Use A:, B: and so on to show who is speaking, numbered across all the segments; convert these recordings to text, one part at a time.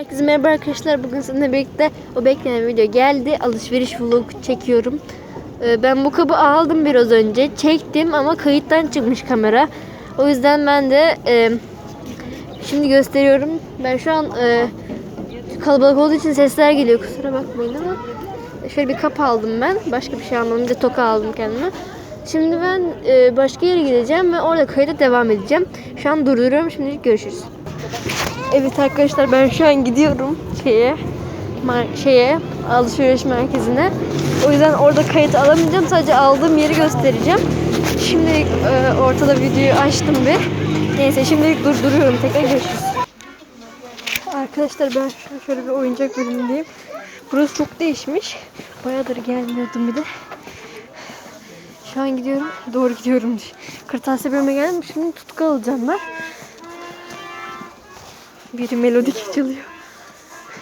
A: Herkese merhaba arkadaşlar. Bugün sizinle birlikte o beklenen video geldi. Alışveriş vlog çekiyorum. Ee, Ben bu kabı aldım biraz önce. Çektim ama kayıttan çıkmış kamera. O yüzden ben de e, şimdi gösteriyorum. Ben şu an e, kalabalık olduğu için sesler geliyor. Kusura bakmayın ama şöyle bir kap aldım ben. Başka bir şey almadım. Bir de toka aldım kendime. Şimdi ben e, başka yere gideceğim ve orada kayıta devam edeceğim. Şu an durduruyorum. Şimdilik görüşürüz. Evet arkadaşlar ben şu an gidiyorum şeye şeye alışveriş merkezine. O yüzden orada kayıt alamayacağım. Sadece aldığım yeri göstereceğim. Şimdilik e, ortada videoyu açtım bir. Neyse şimdilik durduruyorum. Tekrar görüşürüz. Arkadaşlar ben şu şöyle bir oyuncak bölümündeyim. Burası çok değişmiş. Bayağıdır gelmiyordum bir de. Şu an gidiyorum. Doğru gidiyorum. Kırtasiye bölümüne geldim. Şimdi tutku alacağım ben. Biri melodik çalıyor.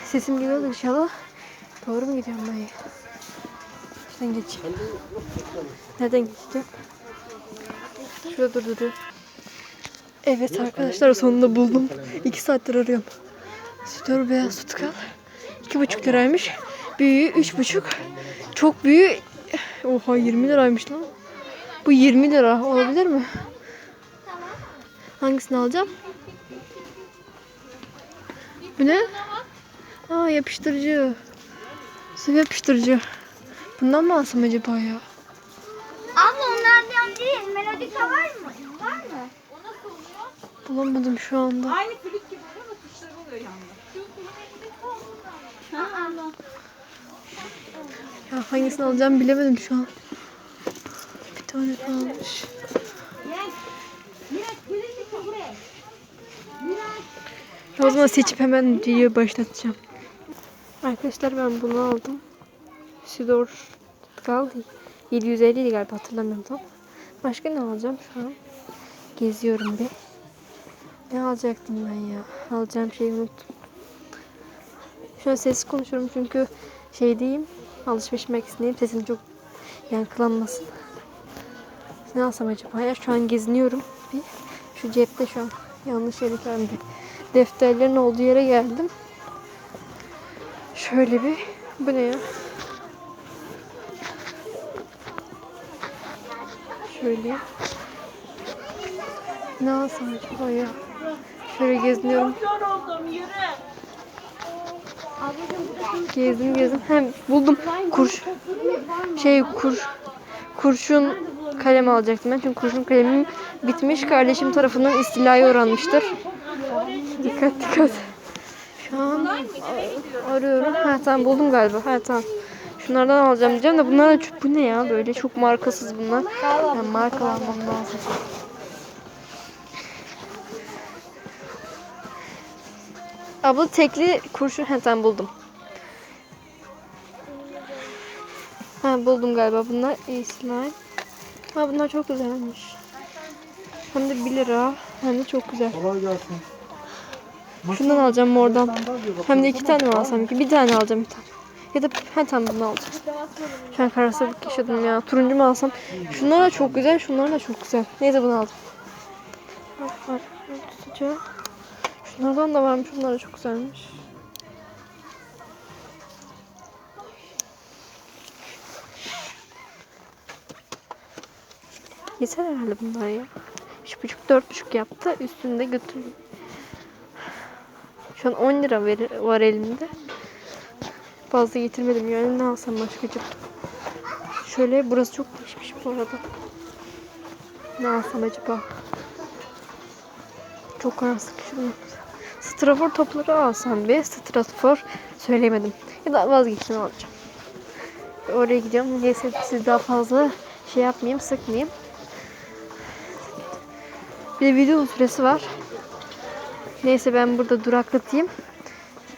A: Sesim geliyor inşallah. Doğru mu gidiyorum ben? Şuradan geçeyim. Nereden geçeceğim? Şurada durduruyor. Evet arkadaşlar sonunda buldum. 2 saattir arıyorum. Sütör beyaz tutkal. 2,5 liraymış. Büyüğü 3,5. Çok büyüğü Oha 20 liraymış lan. Bu 20 lira olabilir mi? Hangisini alacağım? Bu ne? Aa yapıştırıcı. Sıvı yapıştırıcı. Bundan mı alsam acaba ya?
B: Abla onlardan değil. Melodika var mı? Var mı?
A: Bulamadım şu anda.
C: Aynı flüt gibi oluyor ama tuşları oluyor yalnız.
A: Ya hangisini alacağım bilemedim şu an. Bir tane kalmış. O zaman seçip hemen videoyu başlatacağım. Arkadaşlar ben bunu aldım. Sidor kaldı. 750 idi galiba hatırlamıyorum tam. Başka ne alacağım şu an? Geziyorum bir. Ne alacaktım ben ya? Alacağım şeyi unuttum. Şu an sessiz konuşuyorum çünkü şey diyeyim. Alışveriş merkezindeyim. Sesim çok yankılanmasın. Ne alsam acaba ya? Şu an geziniyorum. Bir şu cepte şu an yanlış yere geldi. Defterlerin olduğu yere geldim. Şöyle bir bu ne ya? Şöyle. Ne alsam acaba ya? Şöyle geziniyorum. Gezdim gezdim. Hem buldum. Kurş şey kur kurşun kalem alacaktım ben. Çünkü kurşun kalemim bitmiş. Kardeşim tarafından istilaya uğranmıştır. Dikkat dikkat. Şu an arıyorum. Ha tamam buldum galiba. Ha tamam. Şunlardan alacağım diyeceğim de bunlar da çok, bu ne ya böyle çok markasız bunlar. Yani marka almam lazım. Abla tekli kurşun ha buldum. Ha buldum galiba bunlar slime. Ha bunlar çok güzelmiş. Hem de 1 lira. Hem de çok güzel.
D: Kolay gelsin.
A: Şundan alacağım mordan. Hem de iki tane mi alsam ki? Bir tane alacağım bir tane. Ya da ha tamam bunu alacağım. Şu an kararsızlık yaşadım ya. Turuncu mu alsam? Şunlar da çok güzel. Şunlar da çok güzel. Neyse bunu aldım. Var, var. Şunlardan da varmış. Bunlar da çok güzelmiş. Yeter herhalde bunlar ya. Üç buçuk, dört buçuk yaptı. Üstünde götürdüm. Şu an 10 lira var elimde. Fazla getirmedim yani ne alsam başka acaba? Şöyle burası çok değişmiş bu arada. Ne alsam acaba? Çok kararsız şunu. Strafor topları alsam bir. Strafor söylemedim. Ya da vazgeçtim alacağım. Oraya gidiyorum. Neyse siz daha fazla şey yapmayayım, sıkmayayım. Bir de video süresi var. Neyse ben burada duraklatayım.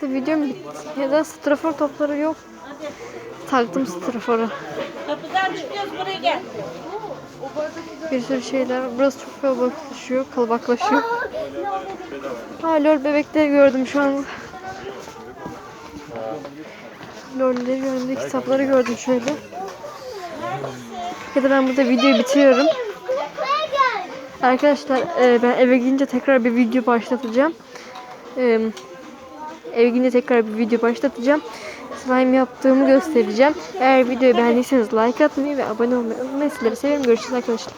A: Da videom bitti. Ya da strafor topları yok. Taktım straforu.
C: Kapıdan çıkıyoruz buraya gel.
A: Bir sürü şeyler. Burası çok kalabalıklaşıyor. Kalabalıklaşıyor. Ha lol bebekleri gördüm şu an. Lolleri gördüm. Kitapları gördüm şöyle. Ya da ben burada videoyu bitiriyorum. Arkadaşlar e, ben eve gidince tekrar bir video başlatacağım. E, Eve gidince tekrar bir video başlatacağım. Slime yaptığımı göstereceğim. Eğer videoyu beğendiyseniz like atmayı ve abone olmayı unutmayın. Sizleri seviyorum. Görüşürüz arkadaşlar.